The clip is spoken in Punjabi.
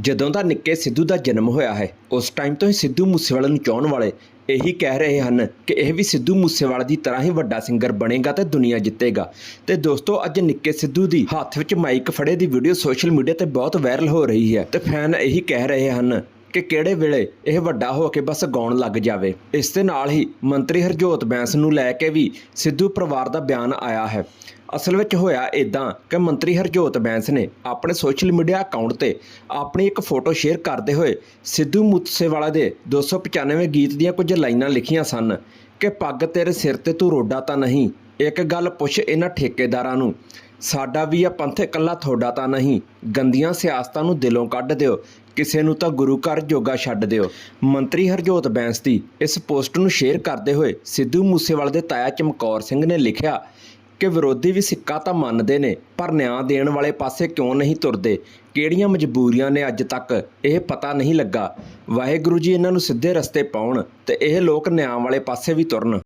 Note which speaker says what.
Speaker 1: ਜਦੋਂ ਦਾ ਨਿੱਕੇ ਸਿੱਧੂ ਦਾ ਜਨਮ ਹੋਇਆ ਹੈ, ਉਸ ਟਾਈਮ ਤੋਂ ਹੀ ਸਿੱਧੂ ਮੂਸੇਵਾਲੇ ਨੂੰ ਚਾਹਣ ਵਾਲੇ ਇਹੀ ਕਹਿ ਰਹੇ ਹਨ ਕਿ ਇਹ ਵੀ ਸਿੱਧੂ ਮੂਸੇਵਾਲਾ ਦੀ ਤਰ੍ਹਾਂ ਹੀ ਵੱਡਾ ਸਿੰਗਰ ਬਣੇਗਾ ਤੇ ਦੁਨੀਆ ਜਿੱਤੇਗਾ। ਤੇ ਦੋਸਤੋ, ਅੱਜ ਨਿੱਕੇ ਸਿੱਧੂ ਦੀ ਹੱਥ ਵਿੱਚ ਮਾਈਕ ਫੜੇ ਦੀ ਵੀਡੀਓ ਸੋਸ਼ਲ ਮੀਡੀਆ ਤੇ ਬਹੁਤ ਵਾਇਰਲ ਹੋ ਰਹੀ ਹੈ ਤੇ ਫੈਨ ਇਹੀ ਕਹਿ ਰਹੇ ਹਨ ਕਿ ਕਿਹੜੇ ਵੇਲੇ ਇਹ ਵੱਡਾ ਹੋ ਕੇ ਬਸ ਗਾਉਣ ਲੱਗ ਜਾਵੇ। ਇਸ ਦੇ ਨਾਲ ਹੀ ਮੰਤਰੀ ਹਰਜੋਤ ਬੈਂਸ ਨੂੰ ਲੈ ਕੇ ਵੀ ਸਿੱਧੂ ਪਰਿਵਾਰ ਦਾ ਬਿਆਨ ਆਇਆ ਹੈ। ਅਸਲ ਵਿੱਚ ਹੋਇਆ ਇਦਾਂ ਕਿ ਮੰਤਰੀ ਹਰਜੋਤ ਬੈਂਸ ਨੇ ਆਪਣੇ ਸੋਸ਼ਲ ਮੀਡੀਆ ਅਕਾਊਂਟ ਤੇ ਆਪਣੀ ਇੱਕ ਫੋਟੋ ਸ਼ੇਅਰ ਕਰਦੇ ਹੋਏ ਸਿੱਧੂ ਮੂਸੇਵਾਲਾ ਦੇ 295 ਗੀਤ ਦੀਆਂ ਕੁਝ ਲਾਈਨਾਂ ਲਿਖੀਆਂ ਸਨ ਕਿ ਪੱਗ ਤੇਰੇ ਸਿਰ ਤੇ ਤੂੰ ਰੋਡਾ ਤਾਂ ਨਹੀਂ, ਇੱਕ ਗੱਲ ਪੁੱਛ ਇਹਨਾਂ ਠੇਕੇਦਾਰਾਂ ਨੂੰ, ਸਾਡਾ ਵੀ ਆ ਪੰਥ ਇਕੱਲਾ ਤੁਹਾਡਾ ਤਾਂ ਨਹੀਂ, ਗੰਦੀਆਂ ਸਿਆਸਤਾਂ ਨੂੰ ਦਿਲੋਂ ਕੱਢ ਦਿਓ, ਕਿਸੇ ਨੂੰ ਤਾਂ ਗੁਰੂ ਘਰ ਜੋਗਾ ਛੱਡ ਦਿਓ। ਮੰਤਰੀ ਹਰਜੋਤ ਬੈਂਸ ਦੀ ਇਸ ਪੋਸਟ ਨੂੰ ਸ਼ੇਅਰ ਕਰਦੇ ਹੋਏ ਸਿੱਧੂ ਮੂਸੇਵਾਲੇ ਦੇ ਤਾਇਆ ਚਮਕੌਰ ਸਿੰਘ ਨੇ ਲਿਖਿਆ ਕਿ ਵਿਰੋਧੀ ਵੀ ਸਿੱਕਾ ਤਾਂ ਮੰਨਦੇ ਨੇ, ਪਰ ਨਿਆਂ ਦੇਣ ਵਾਲੇ ਪਾਸੇ ਕਿਉਂ ਨਹੀਂ ਤੁਰਦੇ? ਕਿਹੜੀਆਂ ਮਜਬੂਰੀਆਂ ਨੇ ਅੱਜ ਤੱਕ? ਇਹ ਪਤਾ ਨਹੀਂ ਲੱਗਾ। ਵਾਹਿਗੁਰੂ ਜੀ, ਇਹਨਾਂ ਨੂੰ ਸਿੱਧੇ ਰਸਤੇ ਪਾਉਣ ਤੇ ਇਹ ਲੋਕ ਨਿਆਂ ਵਾਲੇ ਪਾਸੇ ਵੀ ਤੁਰਨ।